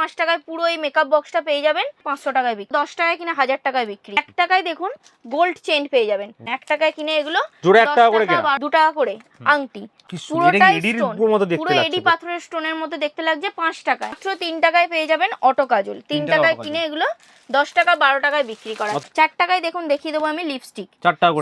পাঁচ টাকায় পুরো এই মেকআপ বক্সটা পেয়ে যাবেন পাঁচশো টাকায় বিক্রি। দশ টাকায় কিনা হাজার টাকায় বিক্রি। এক টাকায় দেখুন গোল্ড চেন পেয়ে যাবেন। এক টাকায় কিনে এগুলো দু টাকা করে আংটি। পুরোটাই পুরো এডি পাথরের স্টোনের মধ্যে দেখতে লাগছে পাঁচ টাকায়। মাত্র তিন টাকায় পেয়ে যাবেন অটো কাজল তিন টাকায় কিনে এগুলো দশ টাকা বারো টাকায় বিক্রি করা। চার টাকায় দেখুন দেখিয়ে দেবো আমি লিপস্টিক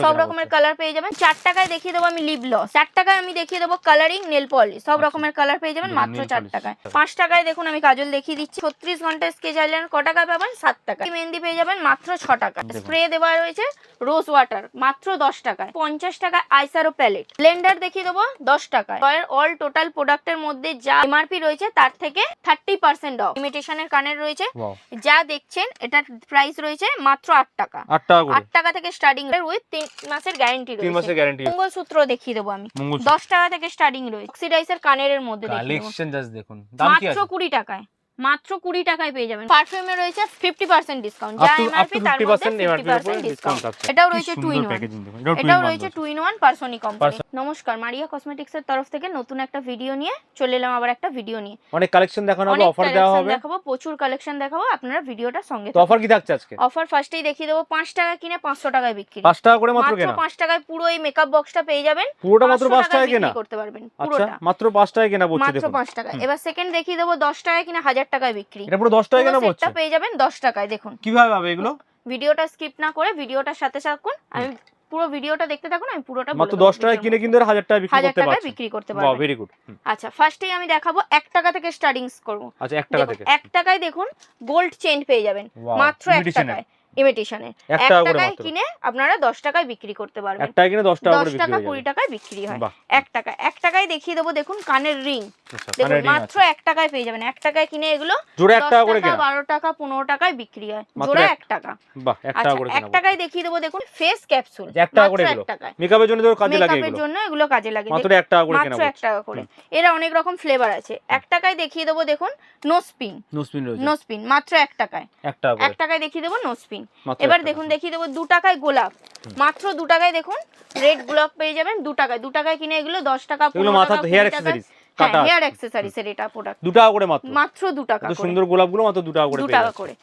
সব রকমের কালার পেয়ে যাবেন। চার টাকায় দেখিয়ে দেবো আমি লিপ লস চার টাকায় আমি দেখিয়ে দেবো কালারিং নেল পলিশ সব আচ্ছা। রকমের কালার পেয়ে যাবেন মাত্র চার টাকায়। পাঁচ টাকায় দেখুন আমি কাজল দেখিয়ে দিচ্ছি। ছত্রিশ ঘণ্টা স্কেচ আইলাইনার ক টাকায় পাবেন? সাত টাকা। মেহেন্দি পেয়ে যাবেন মাত্র ছ টাকা। স্প্রে দেওয়া রয়েছে রোজ ওয়াটার মাত্র দশ টাকায় পঞ্চাশ টাকা আইসারো প্যালেট ব্লেন্ডার দেখিয়ে দেবো দশ টাকায় অল টোটাল প্রোডাক্টের মধ্যে যা এমআরপি রয়েছে তার থেকে থার্টি পার্সেন্ট অফ ইমিটেশনের কানের রয়েছে। যা দেখছেন এটার প্রাইস রয়েছে মাত্র আট টাকা। আট টাকা টাকা থেকে স্টার্টিং উইথ তিন মাসের গ্যারেন্টি তিন রয়েছে। মাসের গ্যারান্টি মঙ্গলসূত্র দেখিয়ে দেবো আমি। দশ টাকা থেকে স্টার্টিং রয়েছে। অক্সিডাইসের কানের মধ্যে কালেকশন জাস্ট দেখুন। মাত্র কুড়ি টাকায়। মাত্র কুড়ি টাকায় পেয়ে যাবেন। পারফিউমে রয়েছে ফিফটি পার্সেন্ট ডিসকাউন্ট যা এমআরপি তার 50% মধ্যে ডিসকাউন্ট এটাও রয়েছে টু ইন ওয়ান এটাও রয়েছে two in one Personi company নমস্কার মারিয়া কসমেটিক্স এর তরফ থেকে নতুন একটা ভিডিও নিয়ে চলে এলাম আবার একটা ভিডিও নিয়ে। অনেক কালেকশন দেখানো হবে অফার দেওয়া হবে। দেখাবো প্রচুর কালেকশন দেখাবো আপনারা ভিডিওটা সঙ্গে তো অফার কি থাকছে আজকে? অফার ফার্স্টেই দেখিয়ে দেবো পাঁচ টাকা কিনে পাঁচশো টাকায় বিক্রি। পাঁচ টাকা করে মাত্র মাত্র কেনা? পাঁচ টাকায় পুরো এই মেকআপ বক্সটা পেয়ে যাবেন। পুরোটা মাত্র 500 পাঁচ টাকায় কেনা? করতে পারবেন আচ্ছা পুরোটা। মাত্র পাঁচ টাকায় কেনা পড়ছে মাত্র দেখুন। পাঁচ টাকা এবার সেকেন্ড দেখিয়ে দেবো দশ টাকায় কিনা হাজার টাকায় বিক্রি। এটা পুরো দশ টাকায় কেন পড়ছে সেটটা পেয়ে যাবেন দশ টাকায় দেখুন। কীভাবে পাবে এগুলো? ভিডিওটা স্কিপ না করে ভিডিওটার সাথে থাকুন। আমি পুরো ভিডিওটা দেখতে থাকুন আমি পুরোটা মাত্র দেবো দশ টাকায় ভিডিওর কিনে। কিন্তু এরা হাজার টাকা বিক্রি করতে টাকায় পারছে। বিক্রি করতে বাহ পারবেন। ভেরি গুড আচ্ছা ফার্স্টেই আমি দেখাবো 1 টাকা থেকে স্টার্টিংস করব। আচ্ছা এক টাকা থেকে। 1 টাকায় দেখুন গোল্ড চেন পেয়ে যাবেন। মাত্র 1 টাকায়। ইমিটেশনের এক টাকায় কিনে আপনারা দশ টাকায় বিক্রি করতে পারবেন। এক টাকা কিনে দশ টাকা দশ টাকা কুড়ি টাকায় বিক্রি হয়। এক টাকা। এক টাকায় দেখিয়ে দেবো দেখুন কানের রিং। আচ্ছা দেখুন মাত্র এক টাকায় পেয়ে যাবেন। এক টাকায় কিনে এগুলো দশ টাকা বারো টাকা পনেরো টাকায় বিক্রি হয়। জোড়া এক- টাকা। এক আচ্ছা এক টাকায় দেখিয়ে দেবো দেখুন ফেস ক্যাপসুল এক টাকা করে টাকায়। মেকআপের জন্য কাজে লাগে মেকআপের এগুলো। জন্য এগুলো কাজে লাগে মাত্র এক টাকা করে মাত্র এক টাকা করে। এরা অনেক রকম ফ্লেভার আছে। এক টাকায় দেখিয়ে দেবো দেখুন রয়েছে। মাত্র এক টাকায়। এক টাকায় দেখিয়ে দেবো নো স্পিন মাত্র এবার এক টাকা। দেখুন দেখিয়ে দেবো দু টাকায় গোলাপ মাত্র দু টাকায় দেখুন রেড গোলাপ পেয়ে যাবেন দু টাকায় দু টাকায় কিনে এগুলো দশ টাকা এগুলো পনেরো মাথা টাকা হেয়ার কুড়ি টাকা অ্যাক্সেসরিজ কাটা হেয়ার অ্যাক্সেসরিজ এর এটা প্রোডাক্ট দু টাকা করে মাত্র মাত্র দু টাকা এত করে সুন্দর গোলাপগুলো মাত্র দু টাকা করে দু পেয়ে টাকা যাচ্ছে। করে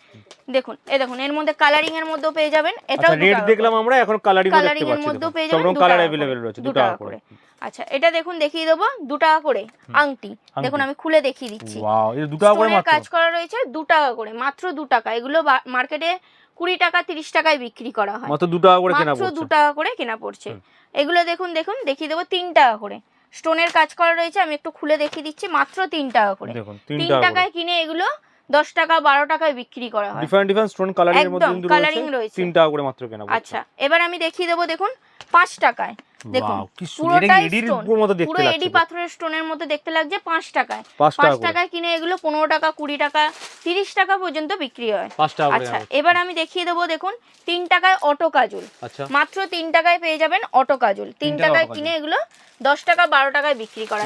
দেখুন এই দেখুন এর মধ্যে কালারিং এর মধ্যেও পেয়ে যাবেন এটাও আচ্ছা রেড দেখলাম আমরা এখন কালারিং দেখতে কালারিং এর পাচ্ছি মধ্যেও দেখুন। পেয়ে সব যাবেন রকম দু কালার টাকা अवेलेबल করে। রয়েছে দু দু টাকা করে আচ্ছা এটা দেখুন দেখিয়ে দেবো দু টাকা করে আংটি দেখুন আমি খুলে দেখিয়ে দিচ্ছি ওয়াও এটা দু টাকা করে স্টোনের মাত্র কাজ করা রয়েছে দু টাকা করে মাত্র দু টাকা এগুলো মার্কেটে কুড়ি টাকা তিরিশ টাকায় বিক্রি করা হয়। মাত্র দু টাকা করে কেনা মাত্র দু টাকা করে কেনা পড়ছে। এগুলো দেখুন দেখুন দেখিয়ে দেবো তিন টাকা করে। স্টোনের কাজ করা রয়েছে আমি একটু খুলে দেখিয়ে দিচ্ছি মাত্র তিন টাকা করে। তিন টাকায় কিনে এগুলো দশ টাকা বারো টাকায় বিক্রি করা হয়। ডিফারেন্ট ডিফারেন্ট স্টোন কালারিং এর মধ্যে কিন্তু রয়েছে। তিন টাকা করে মাত্র কেনা আচ্ছা এবার আমি দেখিয়ে দেবো দেখুন পাঁচ টাকায়। দেখুন পুরোটাই পুরো এডি পাথরের স্টোনের মধ্যে দেখতে লাগছে পাঁচ টাকায়। পাঁচ টাকায় কিনে এগুলো পনেরো টাকা কুড়ি টাকা তিরিশ টাকা পর্যন্ত বিক্রি হয়। আচ্ছা এবার আমি দেখিয়ে দেবো দেখুন তিন টাকায় অটো কাজল। আচ্ছা। মাত্র তিন টাকায় পেয়ে যাবেন অটো কাজল। তিন টাকায় কিনে এগুলো দশ টাকা বারো টাকায় বিক্রি করা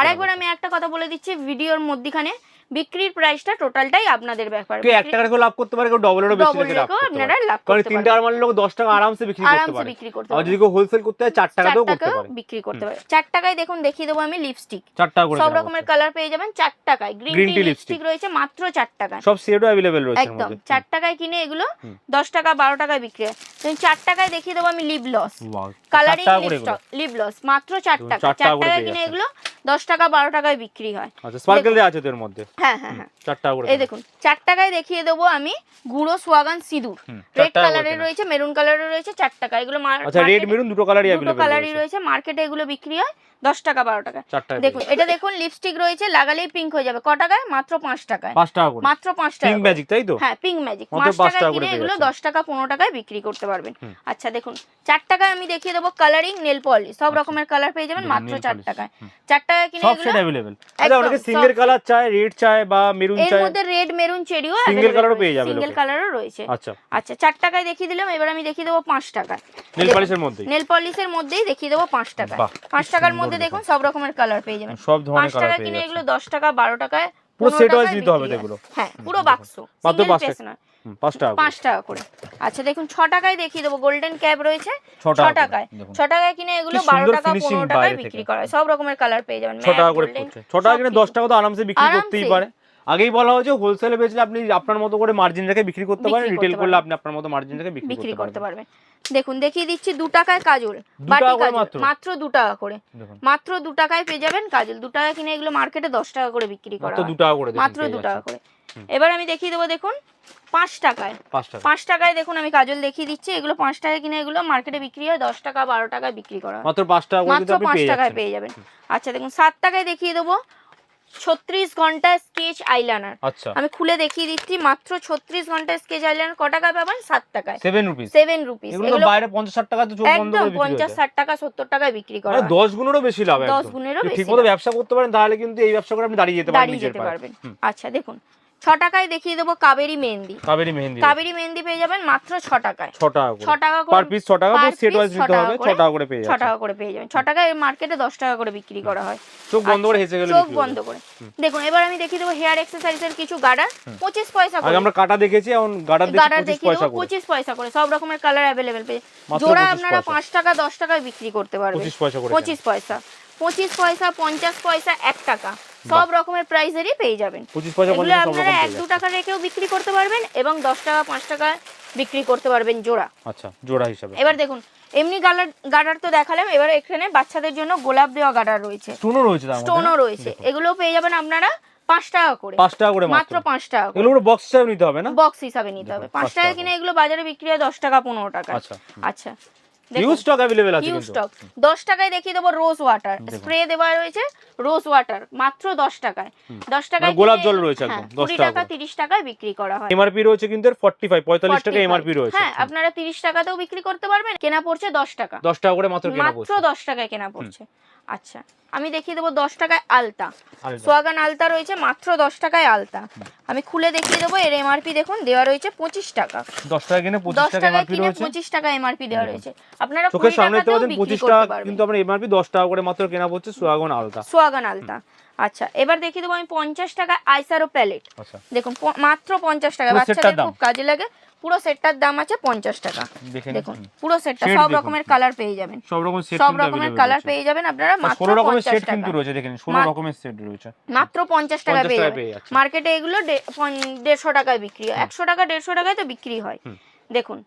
আরেকবার আমি একটা কথা বলে দিচ্ছি ভিডিওর মধ্যখানে বিক্রির প্রাইসটা টোটালটাই আপনাদের ব্যাপার। কেউ এক টাকা করে লাভ করতে পারে কেউ বেশি ডবল রেখে লাভ রেখেও করতে আপনারা পারে। লাভ কারণ করতে তিন পারেন। টাকার মানে লোক দশ টাকা আরামসে বিক্রি করতে আরামসে পারে। বিক্রি করতে আর যদি কেউ হোলসেল করতে হয় চার চার টাকাতেও করতে পারে। বিক্রি করতে পারে। চার টাকায় দেখুন দেখিয়ে দেবো আমি লিপস্টিক চার টাকা করে সব রকমের কালার পেয়ে যাবেন চার টাকায়। গ্রিন টি লিপস্টিক রয়েছে মাত্র চার টাকায়। সব শেডও অ্যাভেলেবেল রয়েছে একদম মধ্যে। চার টাকায় কিনে এগুলো হুম। দশ টাকা বারো টাকায় বিক্রি হয়। তুমি চার টাকায় দেখিয়ে দেবো আমি লিপ লস Wow, চার কালারিং টাকা লিপ লস মাত্র চার দেখুন, টাকা চার চার টাকা করে টাকায় কিনে এগুলো দশ টাকা বারো টাকায় বিক্রি হয়। আচ্ছা স্পার্কেল দেওয়া আছে তো এর মধ্যে? হ্যাঁ হ্যাঁ হ্যাঁ। চার টাকা করে এই দেখুন চার টাকায় দেখিয়ে দেবো আমি গুঁড়ো সোয়াগান সিঁদুর। রেড কালারের রয়েছে মেরুন কালারের রয়েছে চার টাকা। এগুলো আচ্ছা রেড মেরুন দুটো কালারই দুটো কালারই রয়েছে। মার্কেটে এগুলো বিক্রি হয় দশ টাকা বারো টাকা। দেখুন এটা দেখুন লিপস্টিক রয়েছে লাগালেই পিঙ্ক হয়ে যাবে। ক টাকায়? মাত্র পাঁচ টাকায়। পাঁচ টাকা করে। মাত্র পাঁচ টাকা পিঙ্ক ম্যাজিক তাই তো? হ্যাঁ পিঙ্ক ম্যাজিক মাত্র পাঁচ টাকা কিনে এগুলো যাচ্ছেন। দশ টাকা পনেরো টাকায় বিক্রি করতে পারবেন। আচ্ছা দেখুন চার টাকায় আমি দেখিয়ে দেবো কালারিং নেল পলিশ সব আচ্ছা। রকমের কালার পেয়ে যাবেন মাত্র nail চার টাকায়। চার কিনে সব আচ্ছা অনেকে সিঙ্গেল কালার চায় রেড চায় বা মেরুন এর মধ্যে রেড মেরুন চেরিও Single colour পেয়ে যাবে সিঙ্গেল কালারও রয়েছে। আচ্ছা। আচ্ছা টাকায় দেখিয়ে দিলাম এবার আমি দেখিয়ে দেবো পাঁচ টাকায়। নেল পলিশের মধ্যে নেল পলিশের মধ্যেই দেখিয়ে দেবো পাঁচ টাকায়। বাহ, পাঁচ টাকার মধ্যে দেখুন। সব রকমের কালার পেয়ে যাবেন। সব পাঁচ ধরনের কালার টাকা কিনে এগুলো দশ টাকা বারো টাকায় পুরো 15 set wise টাকায় নিতে হবে এগুলো? হ্যাঁ পুরো বাক্স মাত্র single পাঁচ টাকা। পাঁচ টাকা করে। আচ্ছা দেখুন ছ টাকায় দেখিয়ে দেবো। গোল্ডেন ক্যাপ রয়েছে ছ টাকায়। ছ টাকায় কিনে এগুলো বারো টাকা পনেরো টাকায় বিক্রি করা সব রকমের কালার পেয়ে যাবেন। ছ টাকা করে ছ টাকা কিনে দশ টাকা তো আরামসে বিক্রি করতেই পারে। আগেই বলা হয়েছে হোলসেলে বেচলে আপনি আপনার মতো করে মার্জিন রেখে বিক্রি করতে পারেন। রিটেল করলে আপনি আপনার মতো মার্জিন রেখে বিক্রি করতে পারবেন। দেখুন দেখিয়ে দিচ্ছি দু টাকায় কাজল। বাটি কাজল। মাত্র? দু টাকা করে। মাত্র দু টাকায় পেয়ে যাবেন কাজল। দু টাকা কিনে এগুলো মার্কেটে দশ টাকা করে বিক্রি করা মাত্র। দু টাকা করে মাত্র দু টাকা করে। এবার আমি দেখিয়ে দেবো দেখুন পাঁচ টাকায়। পাঁচ টাকায় দেখুন আমি কাজল দেখিয়ে দিচ্ছি। এগুলো পাঁচ টাকায় কিনে এগুলো মার্কেটে বিক্রি হয় দশ টাকা বারো টাকায় বিক্রি করা মাত্র পাঁচ টাকা মাত্র পাঁচ টাকায় পেয়ে যাবেন। আচ্ছা দেখুন সাত টাকায় দেখিয়ে দেবো ছত্রিশ ঘণ্টা স্কেচ আইলাইনার আচ্ছা। আমি খুলে দেখিয়ে দিচ্ছি মাত্র ছত্রিশ ঘণ্টা স্কেচ আইলাইনার ক টাকায় পাবেন? সাত টাকায়। সেভেন রুপিস সেভেন রুপিস এগুলো বাইরে পঞ্চাশ ষাট টাকা তো চোখ বন্ধ একদম পঞ্চাশ ষাট টাকা সত্তর টাকায় বিক্রি করা মানে। দশ গুণেরও বেশি লাভ দশ গুণেরও বেশি ঠিক মতো ব্যবসা করতে পারেন তাহলে কিন্তু এই ব্যবসা করে আপনি দাঁড়িয়ে যেতে পারেন দাঁড়িয়ে যেতে পারবেন। আচ্ছা দেখুন ছ টাকায় দেখিয়ে দেবো কাবেরি মেহেন্দি। কাবেরি মেহেন্দি। কাবেরি মেহেন্দি পেয়ে যাবেন মাত্র ছ টাকায়। ছ টাকা ছ করে টাকা পার পিস ছ টাকা পুরো সেট ওয়াইজ নিতে হবে ছ টাকা করে পেয়ে ছ টাকা করে পেয়ে যাবেন। ছ টাকায় মার্কেটে দশ টাকা করে বিক্রি করা হয়। চোখ বন্ধ করে হেসে গেলে চোখ বন্ধ করে। দেখুন এবার আমি দেখিয়ে দেবো হেয়ার এক্সারসাইজের কিছু গার্ডার পঁচিশ পয়সা আগে করে। আমরা কাটা দেখেছি এখন গার্ডার দেখিয়ে দেবো পঁচিশ পয়সা করে। সব রকমের কালার অ্যাভেলেবেল পেয়ে জোড়া আপনারা পাঁচ টাকা দশ টাকায় বিক্রি করতে পারবেন। পঁচিশ পয়সা পঁচিশ পয়সা। পঁচিশ পয়সা পঞ্চাশ পয়সা এক টাকা। সব রকমের প্রাইসেরই পেয়ে যাবেন। এগুলো আপনারা এক দু টাকা রেখেও বিক্রি করতে পারবেন এবং দশ টাকা পাঁচ টাকা বিক্রি করতে পারবেন জোড়া। আচ্ছা জোড়া হিসাবে। এবার দেখুন এমনি গার্ডার গার্ডার তো দেখালাম এবার এখানে বাচ্চাদের জন্য গোলাপ দেওয়া গার্ডার রয়েছে। স্টোনও রয়েছে স্টোনও রয়েছে। এগুলো পেয়ে যাবেন আপনারা পাঁচ টাকা করে। পাঁচ টাকা করে মাত্র পাঁচ টাকা করে। এগুলো বক্স হিসাবে নিতে হবে না? বক্স হিসাবে নিতে হবে। পাঁচ টাকা টাকা কিনে এগুলো বাজারে বিক্রি হয় দশ টাকা পনেরো টাকা। আচ্ছা আচ্ছা। হিউজ স্টক অ্যাভেলেবেল আছে হিউজ স্টক দশ টাকায় দেখিয়ে দেবো রোজ ওয়াটার স্প্রে দেওয়া রয়েছে রোজ ওয়াটার মাত্র দশ টাকায়। দশ টাকায় মানে গোলাপ জল রয়েছে হ্যাঁ, একদম, 10 টাকা। টাকা করে। তিরিশ টাকায় বিক্রি করা হয়। এমআরপি রয়েছে কিন্তু এর ফর্টি ফাইভ পঁয়তাল্লিশ টাকা এমআরপি রয়েছে। হ্যাঁ আপনারা তিরিশ টাকাতেও বিক্রি করতে পারবেন কেনা পড়ছে দশ টাকা। দশ টাকা করে মাত্র কেনা মাত্র পড়ছে। দশ টাকায় কেনা পড়ছে। আচ্ছা আমি দেখিয়ে দেবো দশ টাকায় আলতা। সোয়াগান আলতা রয়েছে মাত্র দশ টাকায় আলতা। আমি খুলে দেখিয়ে দেবো এর এমআরপি দেখুন দেওয়া রয়েছে পঁচিশ টাকা। দশ টাকা কিনে পঁচিশ টাকা পঁচিশ টাকা এমআরপি দেওয়া রয়েছে। আপনারা চোখের সামনে দেখতে পাচ্ছেন পঁচিশ টাকা কিন্তু আমরা এমআরপি দশ টাকা করে মাত্র কেনা পড়ছে সোয়াগন আলতা। সোয়াগান আলতা। আচ্ছা এবার দেখিয়ে দেবো আমি পঞ্চাশ টাকা আইসারো প্যালেট। আচ্ছা। দেখুন মাত্র পঞ্চাশ টাকা। বাচ্চাদের খুব কাজে লাগে। পুরো সেটটার দাম আছে পঞ্চাশ টাকা। দেখুন পুরো সেটটা সব রকমের কালার পেয়ে যাবেন। সব রকম সেট সব রকমের কালার পেয়ে যাবেন আপনারা মাত্র ষোলো রকমের সেট কিন্তু রয়েছে দেখেন ষোলো রকমের সেট রয়েছে। মাত্র পঞ্চাশ টাকা পেয়ে যাবেন। মার্কেটে এগুলো দেড়শো টাকায় বিক্রি হয়। একশো টাকা দেড়শো টাকায় তো বিক্রি হয়। দেখুন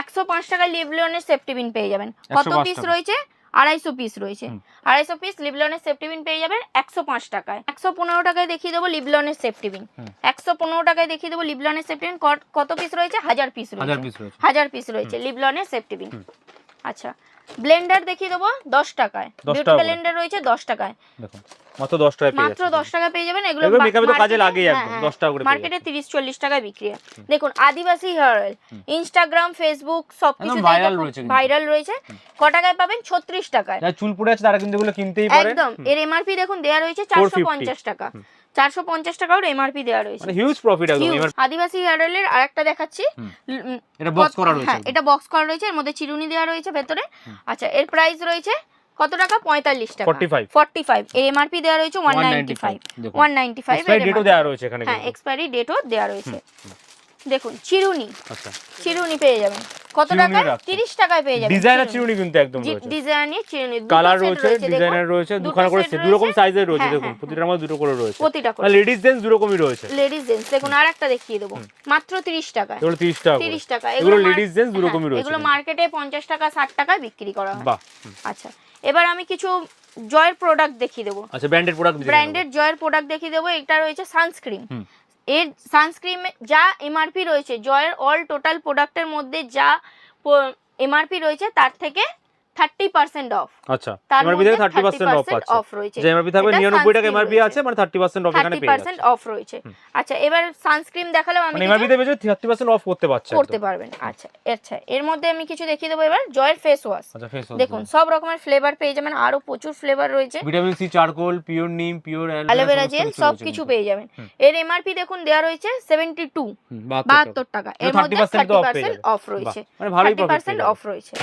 একশো পাঁচ টাকায় লিভলনের সেফটি বিন পেয়ে যাবেন। কত পিস রয়েছে? আড়াইশো পিস রয়েছে। আড়াইশো পিস লিভলনের সেফটি বিন পেয়ে যাবেন একশো পাঁচ টাকায়। একশো পনেরো টাকায় দেখিয়ে দেবো লিভলনের সেফটি বিন। একশো পনেরো টাকায় দেখিয়ে দেবো লিভলনের সেফটি বিন কত পিস রয়েছে? হাজার পিস রয়েছে। পিস রয়েছে। হাজার পিস রয়েছে লিভলনের সেফটি বিন আচ্ছা। ব্লেন্ডার দেখিয়ে দেবো দশ টাকায়। 10 বিউটি ব্লেন্ডার রয়েছে দশ টাকায়। দেখুন মাত্র দশ টাকায় পেয়ে মাত্র যাচ্ছে দশ টাকা পেয়ে যাবেন এগুলো তো কাজে হ্যাঁ, একদম, হ্যাঁ, 10 টাকা করে মার্কেটে তিরিশ চল্লিশ টাকায় বিক্রি হয়। দেখুন Adivasi hair oil Instagram Facebook সবকিছু viral রয়েছে ভাইরাল রয়েছে। ক টাকায় পাবেন? ছত্রিশ টাকায়। যারা চুল পড়ে আছে তারা কিন্তু এগুলো কিনতেই পারে। একদম। এর এমআরপি দেখুন দেওয়া রয়েছে চারশো পঞ্চাশ টাকা। চারশো পঞ্চাশ টাকার এমআরপি দেওয়া রয়েছে। মানে হিউজ প্রফিট একদম। আদিবাসী হেয়ার অয়েলের আরেকটা দেখাচ্ছি। এটা বক্স করা রয়েছে হ্যাঁ এটা বক্স করা রয়েছে এর মধ্যে চিরুনি দেওয়া রয়েছে ভেতরে। আচ্ছা এর প্রাইস রয়েছে কত টাকা? পঁয়তাল্লিশ টাকা। 45 ফর্টি ফাইভ এর এমআরপি দেওয়া রয়েছে one ninety five 195 one ninety five expiry ডেটও দেওয়া রয়েছে এখানে হ্যাঁ। এক্সপায়ারি ডেটও দেওয়া রয়েছে। দেখুন চিরুনি। আচ্ছা। চিরুনি পেয়ে যাবেন। কত টাকায়? রাখছে। তিরিশ টাকায় পেয়ে যাবেন ডিজাইনার চিরুনি। কিন্তু একদম রয়েছে। ডিজাইনের চিরুনি। কালার রয়েছে ডিজাইনার রয়েছে দুখানা করে রকম সাইজের রয়েছে। হ্যাঁ, দেখুন হ্যাঁ, প্রতিটার মধ্যে দুটো করে রয়েছে। প্রতিটা করে। লেডিস জেন্টস রয়েছে। লেডিস জেন্টস দেখুন আর একটা দেখিয়ে দেবো। মাত্র তিরিশ টাকায়। এগুলো তিরিশ টাকা করে। তিরিশ টাকা। এগুলো লেডিস জেন্টস হ্যাঁ, রকমই রয়েছে এগুলো মার্কেটে পঞ্চাশ টাকা ষাট টাকায় বিক্রি করা হয়। বাহ আচ্ছা এবার আমি কিছু জয়ের প্রোডাক্ট দেখিয়ে দেবো। আচ্ছা ব্র্যান্ডেড প্রোডাক্ট ব্র্যান্ডেড জয়ের প্রোডাক্ট দেখিয়ে দেবো। এটা রয়েছে সানস্ক্রিন। এর সানস্ক্রিমে যা এমআরপি রয়েছে, জয়ের অল টোটাল প্রোডাক্টের মধ্যে যা এমআরপি রয়েছে, তার থেকে থার্টি পার্সেন্ট অফ আচ্ছা এমআরপি থেকে 30% অফ রয়েছে। যে এমআরপি থাকবে 99 টাকা এমআরপি আছে মানে 30% অফ এখানে থার্টি পেয়ে যাচ্ছে। পার্সেন্ট অফ রয়েছে আচ্ছা এবার সানস্ক্রিন দেখালাম আমি মানে এমআরপি তে বেজে 30% অফ করতে পারবেন আচ্ছা আচ্ছা এর মধ্যে আমি কিছু দেখিয়ে দেবো এবার জয়ের ফেস ওয়াশ আচ্ছা ফেস দেখুন সব রকমের ফ্লেভার পেয়ে যাবেন আরও প্রচুর ফ্লেভার রয়েছে। ভিটামিন সি চারকোল পিওর নিম পিওর অ্যালোভেরা জেল সব কিছু পেয়ে যাবেন। এর এমআরপি দেখুন দেওয়া রয়েছে সেভেন্টি টু বাহাত্তর টাকা। এর মধ্যে 30% থার্টি off পার্সেন্ট অফ রয়েছে। মানে ভালোই অফ রয়েছে।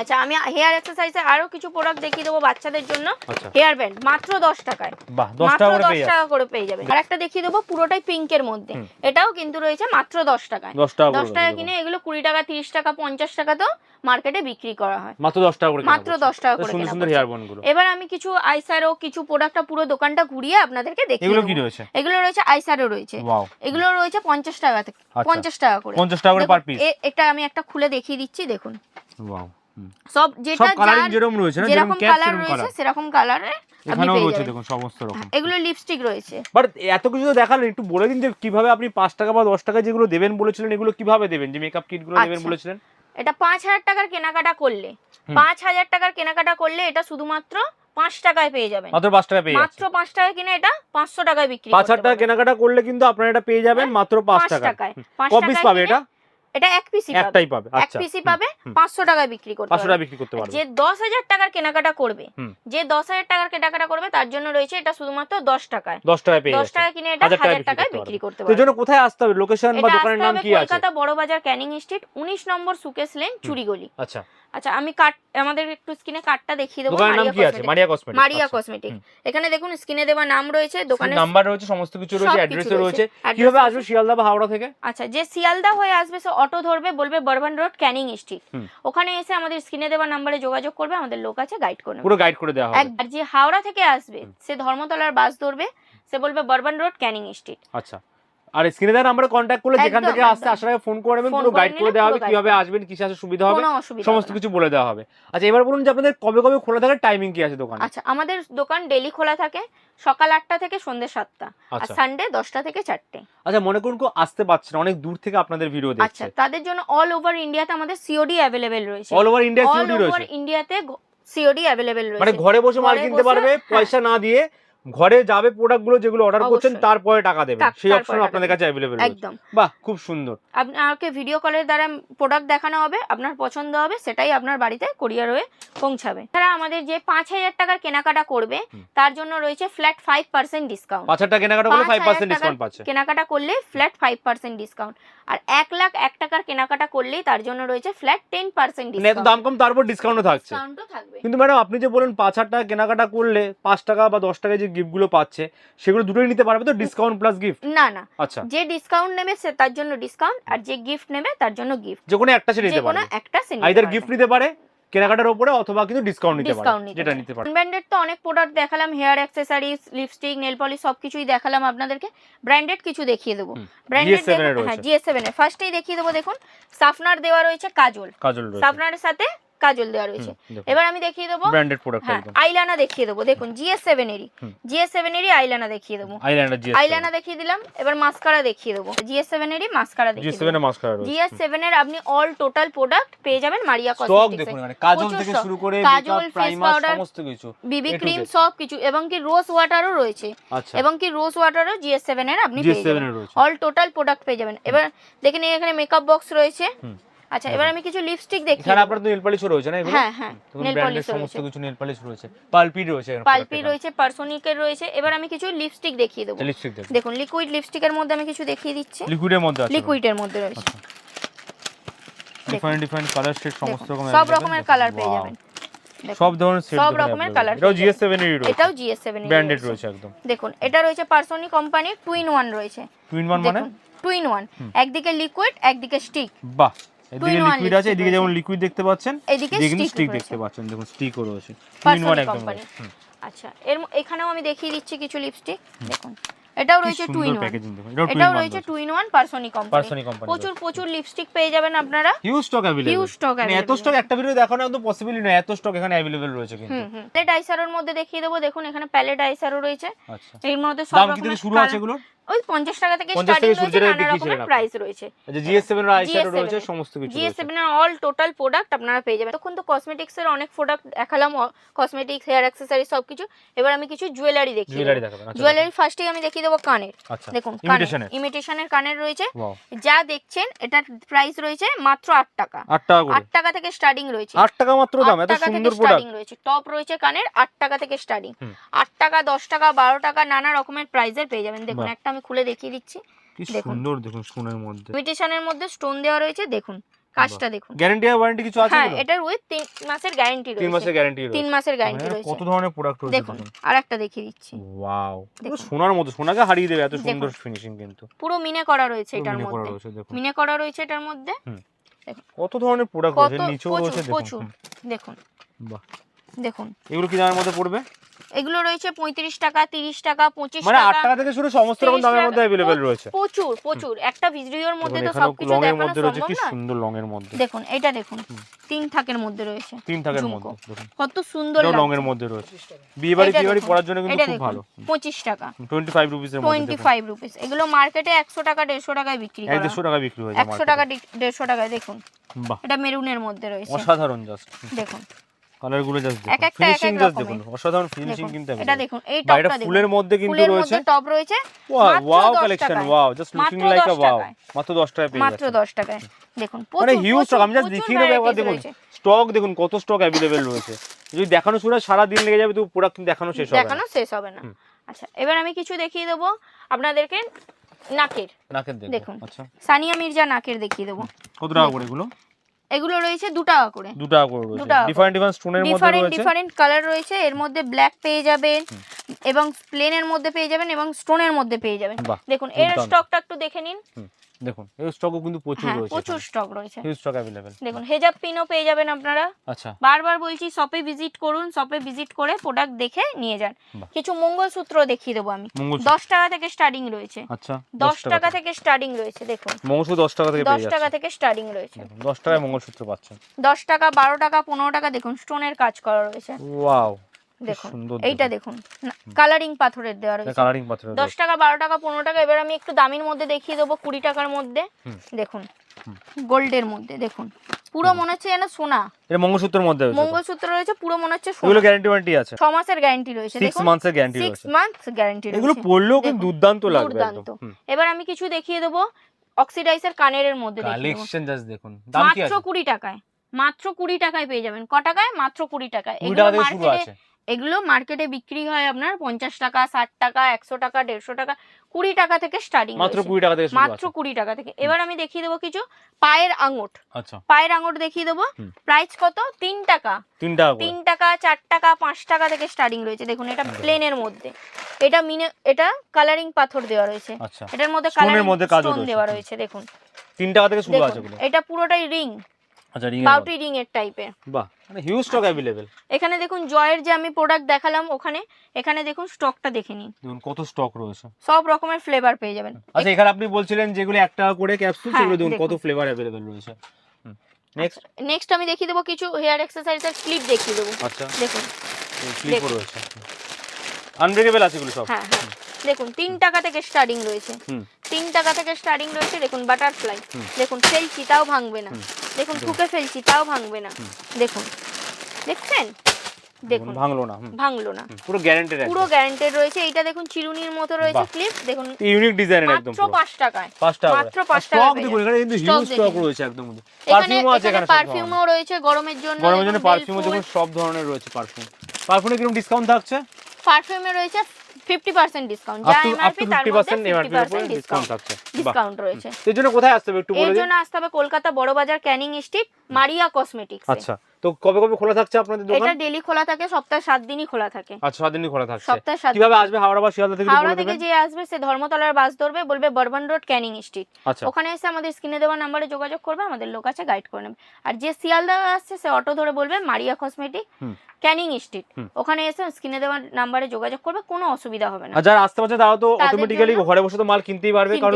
আচ্ছা আমি হেয়ার এক্সারসাইজে আরও কিছু প্রোডাক্ট দেখিয়ে দেবো বাচ্চাদের জন্য। আচ্ছা। হেয়ার ব্যান্ড মাত্র দশ টাকায়। মাত্র দশ টাকা করে পেয়ে যাবেন আর একটা দেখিয়ে দেবো পুরোটাই পিঙ্কের মধ্যে। এটাও কিন্তু রয়েছে মাত্র দশ টাকায়। দশ টাকা। কিনে এগুলো কুড়ি টাকা তিরিশ টাকা পঞ্চাশ টাকা তো মার্কেটে বিক্রি করা হয়। মাত্র দশ টাকা করে মাত্র। দশ টাকা করে সুন্দর সুন্দর হেয়ার বনগুলো। এবার আমি কিছু আইসারো কিছু প্রোডাক্টটা পুরো দোকানটা ঘুরিয়ে আপনাদেরকে দেখিয়ে এগুলো কি রয়েছে? এগুলো রয়েছে আইসারও রয়েছে। এগুলো রয়েছে পঞ্চাশ টাকা থেকে আচ্ছা। পঞ্চাশ টাকা করে। পঞ্চাশ টাকা করে পার পিস এটা আমি একটা খুলে দেখিয়ে দিচ্ছি দেখুন। ওয়াও সব যেটা কালারিং যেরকম রয়েছে না যেরকম কালার রয়েছে সেরকম কালারে এখানেও রয়েছে দেখুন সমস্ত রকম। হ্যাঁ, এগুলো লিপস্টিক রয়েছে। বাট এত কিছু তো দেখালেন একটু বলে দিন যে কীভাবে আপনি পাঁচ টাকা বা দশ টাকা যেগুলো দেবেন বলেছিলেন এগুলো কীভাবে দেবেন? যে মেকআপ দেবেন আচ্ছা। বলেছিলেন? এটা পাঁচ হাজার টাকার কেনাকাটা করলে হুম। পাঁচ হাজার টাকার কেনাকাটা করলে এটা শুধুমাত্র পাঁচ টাকায় পেয়ে যাবেন। মাত্র পাঁচ টাকা পেয়ে মাত্র পাঁচ টাকায় কিনে এটা পাঁচশো টাকায় বিক্রি পাঁচ হাজার টাকা কেনাকাটা করলে কিন্তু আপনারা এটা পেয়ে যাবেন হ্যাঁ, মাত্র পাঁচ পাঁচ টাকা টাকায়। পাঁচ টাকায় পাবে এটা? এটা এক পিসি পাবে একটাই পাবে। এক আচ্ছা পিসই হুম, পাবে। পাঁচশো টাকায় বিক্রি করতে পাঁচশো টাকা বিক্রি করতে পারবে। যে দশ হাজার টাকার কেনাকাটা করবে যে দশ হাজার টাকার কেনাকাটা করবে তার জন্য রয়েছে এটা শুধুমাত্র দশ টাকায়। দশ টাকায় পেয়ে দশ টাকা কিনে এটা হাজার টাকায় বিক্রি করতে পারবে। জন্য কোথায় আসতে হবে? লোকেশন বা দোকানের নাম কি আছে? কলকাতা বড় বাজার ক্যানিং স্ট্রিট উনিশ নম্বর সুকেশ লেন চুরিগলি আচ্ছা। আচ্ছা আমি কার্ড আমাদের একটু স্ক্রিনে কার্ডটা দেখিয়ে দেবো দোকানের নাম মারিয়া কি আছে? মারিয়া কসমেটিক মারিয়া কসমেটিক এখানে দেখুন স্ক্রিনে দেওয়া নাম রয়েছে দোকানের নাম্বার রয়েছে সমস্ত কিছু রয়েছে সবকিছু অ্যাড্রেসও রয়েছে। কীভাবে। আসবে শিয়ালদা বা হাওড়া থেকে? আচ্ছা যে শিয়ালদা হয়ে আসবে সে অটো ধরবে বলবে বর্বান রোড ক্যানিং স্ট্রিট ওখানে এসে আমাদের স্ক্রিনে দেওয়া নাম্বারে যোগাযোগ করবে আমাদের লোক আছে গাইড করে পুরো গাইড করে দেওয়া হবে। একবার যে হাওড়া থেকে আসবে সে ধর্মতলার বাস ধরবে সে বলবে বর্বান রোড ক্যানিং স্ট্রিট আচ্ছা। আর স্ক্রিনে দেওয়ার নাম্বারে কন্ট্যাক্ট করলে যেখান থেকে আসতে আসার আগে ফোন করে নেবেন পুরো গাইড করে দেওয়া হবে কীভাবে আসবেন কিসে আসলে সুবিধা হবে সমস্ত কিছু বলে দেওয়া হবে। আচ্ছা এবার বলুন যে আপনাদের কবে কবে খোলা থাকার টাইমিং কি আছে দোকানে? আচ্ছা আমাদের দোকান ডেলি খোলা থাকে সকাল আটটা থেকে সন্ধ্যে সাতটা আর আচ্ছা। সানডে দশটা থেকে চারটে। আচ্ছা মনে করুন কেউ আসতে পারছে না অনেক দূর থেকে আপনাদের ভিডিও আচ্ছা তাদের জন্য অল ওভার ইন্ডিয়াতে আমাদের সিওডি অ্যাভেলেবেল রয়েছে। অল ওভার ইন্ডিয়া সিওডি রয়েছে। অল ওভার রয়েছে ইন্ডিয়াতে সিওডি অ্যাভেলেবেল মানে ঘরে বসে মাল কিনতে পারবে হ্যাঁ। পয়সা না দিয়ে ঘরে যাবে প্রোডাক্টগুলো যেগুলো অর্ডার করছেন তারপরে টাকা দেবেন। সেই অপশন আপনাদের কাছে রয়েছে। একদম। বাহ খুব সুন্দর। আপনাকে ভিডিও কলের দ্বারা প্রোডাক্ট দেখানো হবে আপনার পছন্দ হবে সেটাই আপনার বাড়িতে কোরিয়ার হয়ে পৌঁছাবে। তারা আমাদের যে পাঁচ হাজার টাকার কেনাকাটা করবে তার জন্য রয়েছে ফ্ল্যাট ফাইভ পার্সেন্ট ডিসকাউন্ট পাঁচ হাজার টাকা কেনাকাটা করলে পাঁচ ফাইভ হাজার পার্সেন্ট ডিসকাউন্ট পাচ্ছে। কেনাকাটা করলে ফ্ল্যাট ফাইভ পার্সেন্ট ডিসকাউন্ট আর এক লাখ এক টাকার কেনাকাটা করলেই তার জন্য রয়েছে ফ্ল্যাট টেন পার্সেন্ট মানে এত দাম কম তারপর ডিসকাউন্টও থাকছে। ডিসকাউন্টও থাকবে। কিন্তু ম্যাডাম আপনি যে বলেন পাঁচ হাজার টাকা কেনাকাটা করলে পাঁচ টাকা বা দশ টাকায় যে গিফটগুলো পাচ্ছে সেগুলো দুটোই নিতে পারবে তো? ডিসকাউন্ট প্লাস গিফট না না। আচ্ছা। যে ডিসকাউন্ট নেবে সে তার জন্য ডিসকাউন্ট আর যে গিফট নেবে তার জন্য গিফট যে কোনো একটা সে নিতে কোনো একটা সে আইদার গিফট নিতে পারে কেনাকাটার উপরে অথবা কিন্তু ডিসকাউন্ট নিতে পারে। যেটা নিতে পারে ব্র্যান্ডেড তো অনেক প্রোডাক্ট দেখালাম hair accessories lipstick nail polish সবকিছুই দেখালাম আপনাদেরকে। ব্র্যান্ডেড কিছু দেখিয়ে দেবো। ব্র্যান্ডেড হ্যাঁ। জিএস সেভেন এর ফার্স্টেই দেখিয়ে দেবো দেখুন সাফনার দেওয়া রয়েছে কাজল। কাজল সাফনারের সাথে কাজল দেওয়া রয়েছে। এবার আমি দেখিয়ে দেবো। ব্র্যান্ডেড প্রোডাক্ট হ্যাঁ আইলানা দেখিয়ে দেবো। দেখুন জিএস সেভেন এরই। জিএস সেভেন এরই আইলানা দেখিয়ে দেবো। আইলানা দেখিয়ে দিলাম। এবার মাস্কারা দেখিয়ে দেবো। জিএস সেভেন এরই মাস্কারা জিএস দেখিয়ে জিএস সেভেন এর আপনি অল টোটাল প্রোডাক্ট পেয়ে যাবেন মারিয়া স্টক কসমেটিক্স দেখুন মানে কাজল থেকে শুরু করে কাজল, প্রাইমার powder, সমস্ত কিছু। বিবি ক্রিম। সব কিছু এবং কি রোজ ওয়াটারও রয়েছে। আচ্ছা। এবং কি রোজ ওয়াটারও জিএস সেভেন এর আপনি পেয়ে যাবেন। অল টোটাল প্রোডাক্ট পেয়ে যাবেন। এবার দেখে নিন এখানে মেকআপ বক্স রয়েছে। আচ্ছা এবার আমি কিছু লিপস্টিক দেখি। এখানে আপনার তো নেল পলিশও রয়েছে না এগুলো? হ্যাঁ হ্যাঁ নেল পলিশ সমস্ত কিছু নেল পলিশ রয়েছে। পালপি রয়েছে পালপি রয়েছে পার্সোনিকের রয়েছে। এবার আমি কিছু লিপস্টিক দেখিয়ে দেবো। লিপস্টিক দেখুন দেখুন লিকুইড লিপস্টিকের মধ্যে আমি কিছু দেখিয়ে দিচ্ছি। লিকুইডের মধ্যে আছে। লিকুইডের মধ্যে রয়েছে। ডিফারেন্ট ডিফারেন্ট কালার শেড সমস্ত রকমের সব রকমের কালার পেয়ে যাবেন। সব ধরনের সেট সব রকমের কালার এটাও পেয়ে জিএস সেভেন এরই রয়েছে। এটাও জিএস সেভেন ব্র্যান্ডেড রয়েছে। একদম। দেখুন এটা রয়েছে পার্সোনি কোম্পানির টুইন ওয়ান রয়েছে। টুইন ওয়ান মানে? টুইন ওয়ান একদিকে লিকুইড একদিকে স্টিক বাহ এদিকে Two in one লিকুইড আছে lipstick এদিকে যেমন রয়েছে। লিকুইড দেখতে পাচ্ছেন এদিকে এদিকে stick স্টিক রয়েছে। দেখতে পাচ্ছেন দেখুন স্টিকও রয়েছে টুইন ওয়ান পার্সোনি একদম কোম্পানি রয়েছে। হুম। আচ্ছা এর ম- এখানেও আমি দেখিয়ে দিচ্ছি কিছু লিপস্টিক দেখুন এটাও কি রয়েছে টু সুন্দর ইন ওয়ান প্যাকেজিং দেখুন এটাও টুইন এটাও ওয়ান রয়েছে two in one Personi company পার্সোনি company প্রচুর প্রচুর লিপস্টিক পেয়ে যাবেন আপনারা huge stock available Huge stock এত available স্টক একটা ভিডিও দেখানো একদম পসিবলই নয় এত স্টক এখানে अवेलेबल রয়েছে কিন্তু হুম হুম প্যালেট আইসারোর মধ্যে দেখিয়ে দেবো দেখুন এখানে প্যালেট আইসারো রয়েছে আচ্ছা এর মধ্যে সব দাম কি থেকে রকমের শুরু আছে colour- এগুলো ওই পঞ্চাশ টাকা থেকে 50 স্টার্টিং রয়েছে নানা রকমের প্রাইস রয়েছে। আচ্ছা জিএস এর আইশ্যাডো GS7 রয়েছে সমস্ত কিছু জিএস এর অল টোটাল প্রোডাক্ট আপনারা পেয়ে যাবেন। তখন তো কসমেটিক্স এর অনেক প্রোডাক্ট দেখালাম কসমেটিক্স হেয়ার অ্যাক্সেসরি সবকিছু। এবার আমি কিছু জুয়েলারি দেখিয়ে জুয়েলারি দেখাবেন জুয়েলারি আমি দেখিয়ে দেবো কানের। আচ্ছা দেখুন ইমিটেশনের ইমিটেশনের কানের রয়েছে। যা দেখছেন এটার প্রাইস রয়েছে মাত্র আট টাকা। 8 টাকা করে। আট টাকা থেকে স্টার্টিং রয়েছে। 8 টাকা মাত্র দাম এত সুন্দর প্রোডাক্ট রয়েছে। টপ রয়েছে কানের আট টাকা থেকে স্টার্টিং হুম। আট টাকা দশ টাকা বারো টাকা নানা রকমের প্রাইজের পেয়ে যাবেন। দেখুন একটা আমি খুলে দেখিয়ে দিচ্ছি। কি। সুন্দর দেখুন সোনার মধ্যে। ইমিটেশনের মধ্যে স্টোন দেওয়া রয়েছে দেখুন। কাজটা দেখুন। গ্যারান্টি আর ওয়ারেন্টি কিছু আছে হ্যাঁ? এটার উইথ তিন মাসের গ্যারেন্টি তিন মাসের রয়েছে। গ্যারান্টি তিন মাসের গ্যারেন্টি রয়েছে। কত ধরনের প্রোডাক্ট রয়েছে দেখুন আর একটা দেখিয়ে দিচ্ছি। ওয়াও। সোনার মতো সোনাকে হারিয়ে দেবে এত সুন্দর ফিনিশিং কিন্তু। পুরো মিনে করা রয়েছে এটার মধ্যে। রয়েছে মিনে করা রয়েছে এটার মধ্যে। কত ধরনের প্রোডাক্ট রয়েছে? নিচেও রয়েছে দেখুন। প্রচুর। দেখুন। বাহ। দেখুন। এগুলো কি দামের মধ্যে পড়বে? এগুলো রয়েছে পঁয়ত্রিশ টাকা তিরিশ টাকা পঁচিশ মানে আট টাকা থেকে শুরু সমস্ত রকম দামের মধ্যে অ্যাভেলেবেল রয়েছে। প্রচুর প্রচুর। একটা ভিডিওর মধ্যে তো সবকিছু দেখানো সম্ভব না? সুন্দর লং এর মধ্যে। দেখুন এটা দেখুন তিন থাকের মধ্যে রয়েছে তিন থাকের। মধ্যে কত সুন্দর লং এর মধ্যে রয়েছে। বিয়ে বাড়ি বিয়ে বাড়ি পরার জন্য কিন্তু খুব ভালো। পঁচিশ টাকা। টোয়েন্টি ফাইভ রুপিস এর মধ্যে টোয়েন্টি দেখুন। ফাইভ রুপিস এগুলো মার্কেটে একশো টাকা দেড়শো টাকায় বিক্রি করা। দেড়শো টাকা বিক্রি হয়েছে একশো টাকা ডি- দেড়শো টাকায় দেখুন। বাহ। এটা মেরুনের মধ্যে রয়েছে। অসাধারণ জাস্ট দেখুন। কালারগুলো জাস্ট দেখুন। ফিনিশিং জাস্ট দেখুন। অসাধারণ ফিনিশিং কিন্তু এটা দেখুন এই টপটা দেখুন ফুলের মধ্যে কিন্তু রয়েছে। টপ রয়েছে। Wow wow collection wow just looking like a wow মাত্র 10 টাকায়। পেয়ে মাত্র যাচ্ছে। দশ টাকায়। দেখুন মানে হিউজ স্টক আমি জাস্ট দেখিয়ে নেব একবার দেখুন। স্টক দেখুন কত স্টক অ্যাভেলেবেল রয়েছে। যদি দেখানো শুরু সারা দিন লেগে যাবে তো প্রোডাক্ট কিন্তু দেখানো শেষ হবে না। দেখানো শেষ হবে না। আচ্ছা এবার আমি কিছু দেখিয়ে দেবো আপনাদেরকে। নাকের। নাকের দেখুন দেখুন। আচ্ছা। সানিয়া মির্জা নাকের দেখিয়ে দেবো। কত টাকা করে এগুলো? এগুলো রয়েছে দু টাকা করে। দু টাকা করে রয়েছে। ডিফারেন্ট ডিফারেন্ট স্টোনের মধ্যে ডিফারেন্ট রয়েছে। ডিফারেন্ট কালার রয়েছে এর মধ্যে ব্ল্যাক পেয়ে যাবেন। এবং প্লেনের মধ্যে পেয়ে যাবেন এবং স্টোনের মধ্যে পেয়ে যাবেন। দেখুন এর স্টকটা একটু দেখে নিন। দেখুন এই স্টকও কিন্তু প্রচুর হ্যাঁ রয়েছে প্রচুর স্টক রয়েছে। হিউজ স্টক অ্যাভেলেবেল দেখুন হেজাব পিনও পেয়ে যাবেন আপনারা। আচ্ছা। বারবার বলছি শপে ভিজিট করুন শপে ভিজিট করে প্রোডাক্ট দেখে নিয়ে যান। কিছু মঙ্গলসূত্র দেখিয়ে দেবো আমি। মঙ্গলসূত্র। দশ টাকা থেকে স্টার্টিং রয়েছে। আচ্ছা দশ টাকা থেকে। স্টার্টিং রয়েছে দেখুন। মঙ্গলসূত্র দশ টাকা থেকে দশ পেয়ে টাকা থেকে স্টার্টিং রয়েছে। দেখুন, দশ টাকায় মঙ্গলসূত্র পাচ্ছেন। দশ টাকা বারো টাকা পনেরো টাকা দেখুন স্টোনের কাজ করা রয়েছে। ওয়াও দেখুন এইটা দেখুন। কালারিং পাথরের দেওয়া রয়েছে। কালারিং টাকা বারো টাকা পনেরো টাকা এবার আমি একটু দামির মধ্যে দেখিয়ে দেবো কুড়ি টাকার মধ্যে। দেখুন গোল্ডের মধ্যে দেখুন। পুরো মনে হচ্ছে যেন সোনা। এটা মঙ্গলসূত্রের মধ্যে রয়েছে মঙ্গলসূত্র রয়েছে পুরো মনে হচ্ছে এগুলো গ্যারান্টি ওয়ারেন্টি আছে। ছ মাসের গ্যারান্টি রয়েছে সিক্স দেখুন। মান্থসের গ্যারান্টি সিক্স রয়েছে। মান্থস গ্যারান্টি এগুলো পড়লেও কিন্তু দুর্দান্ত লাগবে দুর্দান্ত। এবার আমি কিছু দেখিয়ে দেবো অক্সিডাইজার কানের মধ্যে দেখিয়ে দেবো। কালেকশন জাস্ট দেখুন দাম কি মাত্র আছে? কুড়ি টাকায় মাত্র কুড়ি টাকায় পেয়ে যাবেন ক টাকায়? মাত্র কুড়ি টাকায়। এগুলো মার্কেটে এগুলো মার্কেটে বিক্রি হয় আপনার পঞ্চাশ টাকা ষাট টাকা একশো টাকা দেড়শো টাকা কুড়ি টাকা থেকে স্টার্টিং মাত্র কুড়ি টাকা থেকে মাত্র কুড়ি টাকা থেকে। এবার আমি দেখিয়ে দেবো কিছু পায়ের আঙুট। আচ্ছা। পায়ের আঙুট দেখিয়ে দেবো। প্রাইস কত? তিন টাকা। তিন টাকা তিন টাকা চার টাকা পাঁচ টাকা থেকে স্টার্টিং রয়েছে। দেখুন এটা। প্লেনের মধ্যে। এটা মিনে এটা কালারিং পাথর দেওয়া রয়েছে। আচ্ছা। এটার মধ্যে কালারিং মধ্যে দেওয়া রয়েছে দেখুন। তিন টাকা থেকে শুরু আছে এটা পুরোটাই রিং আচ্ছা রিং বাউটি রিং এর টাইপের বাহ মানে হিউজ স্টক অ্যাভেলেবেল এখানে দেখুন জয়ের যে আমি প্রোডাক্ট দেখালাম ওখানে এখানে দেখুন স্টকটা দেখে নিন। দেখুন কত স্টক রয়েছে। সব রকমের ফ্লেভার পেয়ে যাবেন। আচ্ছা এখানে আপনি বলছিলেন যেগুলো এক টাকা করে ক্যাপসুল সেগুলো দেখুন কত ফ্লেভার অ্যাভেলেবেল রয়েছে। নেক্সট নেক্সট আমি দেখিয়ে দেবো কিছু হেয়ার এক্সারসাইজের ক্লিপ দেখিয়ে দেবো। আচ্ছা। দেখুন। দেখুন। রয়েছে। আনব্রেকেবল আছে এগুলো সব। হ্যাঁ হ্যাঁ। দেখুন তিন টাকা থেকে স্টার্টিং রয়েছে। তিন টাকা থেকে স্টার্টিং রয়েছে দেখুন বাটারফ্লাই। দেখুন ফেলছি তাও ভাঙবে না। দেখুন। ঠুকে ফেলছি তাও ভাঙবে না। দেখুন দেখছেন? দেখুন ভাঙলো না ভাঙলো না। পুরো গ্যারান্টেড পুরো গ্যারান্টেড রয়েছে। এইটা দেখুন চিরুনির মতো রয়েছে ক্লিপ দেখুন ইউনিক ডিজাইনের একদম মাত্র পুরো। পাঁচ টাকায়। পাঁচ টাকা মাত্র পাঁচ টাকা স্টক দেখুন এখানে কিন্তু হিউজ স্টক রয়েছে একদম। এখানে পারফিউমও আছে এখানে। পারফিউমও রয়েছে গরমের জন্য গরমের জন্য পারফিউমও দেখুন সব ধরনের রয়েছে পারফিউম পারফিউমে কীরকম ডিসকাউন্ট থাকছে? পারফিউমে রয়েছে ফিফটি পার্সেন্ট ডিসকাউন্ট আপ যা এমআরপি তার মধ্যে পার্সেন্ট ফিফটি এমআরপি উপরে পার্সেন্ট ডিসকাউন্ট ডিসকাউন্ট থাকছে। ডিসকাউন্ট রয়েছে। এর জন্য কোথায় আসতে হবে একটু বলে দিন জন্য আসতে হবে Kolkata Burrabazar Canning Street Maria cosmetics. আচ্ছা। তো কবে কবে খোলা থাকছে আপনাদের এটা দোকান ডেলি খোলা থাকে সপ্তাহে সাত দিনই খোলা থাকে। আচ্ছা সাত দিনই খোলা থাকছে। সপ্তাহে সাত কীভাবে আসবে? হাওড়া বা শিয়ালদা থেকে হাওড়া থেকে যে আসবে সে ধর্মতলার বাস ধরবে বলবে বর্বান রোড ক্যানিং স্ট্রিট ওখানে এসে আমাদের স্ক্রিনে দেওয়া নাম্বারে যোগাযোগ করবে আমাদের লোক আছে গাইড করে নেবে। আর যে শিয়ালদা আসছে সে অটো ধরে বলবে মারিয়া কসমেটিক ক্যানিং স্ট্রিট ওখানে এসে স্ক্রিনে দেওয়া নাম্বারে যোগাযোগ করবে কোনো অসুবিধা হবে না। আর যারা আসতে পারছে তারা তো অটোমেটিক্যালি ঘরে বসে তো মাল কিনতেই পারবে কারণ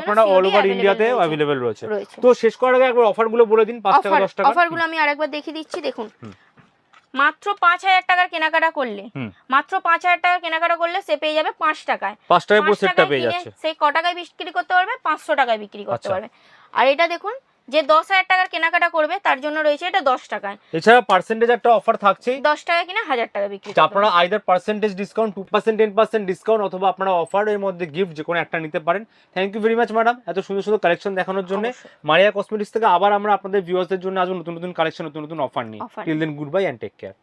আপনারা অল ওভার ইন্ডিয়াতে অ্যাভেলেবেল রয়েছে। তো শেষ করার আগে একবার অফারগুলো বলে দিন পাঁচ টাকা অফার দশ টাকা। অফারগুলো আমি আরেকবার দেখিয়ে দিচ্ছি দেখুন। মাত্র পাঁচ হাজার টাকার কেনাকাটা করলে মাত্র পাঁচ হাজার টাকার কেনাকাটা করলে সে পেয়ে যাবে পাঁচ টাকায়। পাঁচ টাকায় পুরো পাঁচ সেটটা টাকায় পেয়ে যাচ্ছে। সে ক টাকায় বিক্রি করতে পারবে পাঁচশো টাকায় বিক্রি করতে আচ্ছা। পারবে। আর এটা দেখুন যে দশ হাজার টাকার কেনাকাটা করবে তার জন্য রয়েছে এটা দশ টাকায়। এছাড়া পার্সেন্টেজ একটা অফার থাকছে দশ টাকা কিনা হাজার টাকা বিক্রি আপনারা। Either percentage discount two percent ten percent discount অথবা আপনারা অফার এর মধ্যে গিফট যে কোনো একটা নিতে পারেন। Thank you very much madam এত সুন্দর সুন্দর কালেকশন দেখানোর জন্য মারিয়া কসমেটিক্স থেকে আবার আমরা আপনাদের ভিউয়ার্সদের জন্য আজ নতুন নতুন কালেকশন নতুন নতুন অফার নিই। Till then good bye and take care